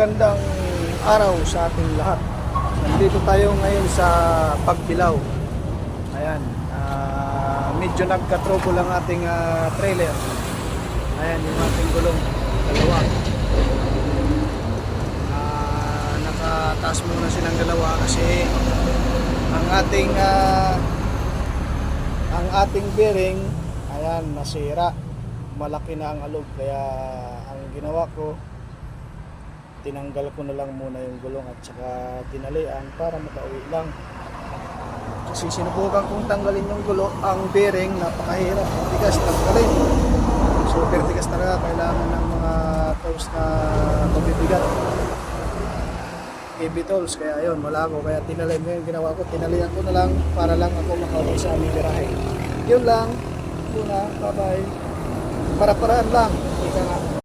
Magandang araw sa ating lahat. Nandito tayo ngayon sa Pagbilao. Ayan, ah, medyo nagka-trouble ang ating ah, trailer. Ayan, yung ating gulong. Dalawa. Ah, nakataas muna silang dalawa kasi ang ating ah, ang ating bearing ayan nasira malaki na ang alog kaya ang ginawa ko tinanggal ko na lang muna yung gulong at saka tinalian para makauwi lang. Kasi sinubukan kong tanggalin yung gulo ang bearing napakahirap ang tigas tanggalin super tigas talaga kailangan ng mga tools na mabibigat. Heavy tools kaya ayun wala ako kaya tinalay mo yung ginawa ko. Tinalian ko na lang para lang ako makauwi sa aming garahe yun lang. Muna bye bye para paraan lang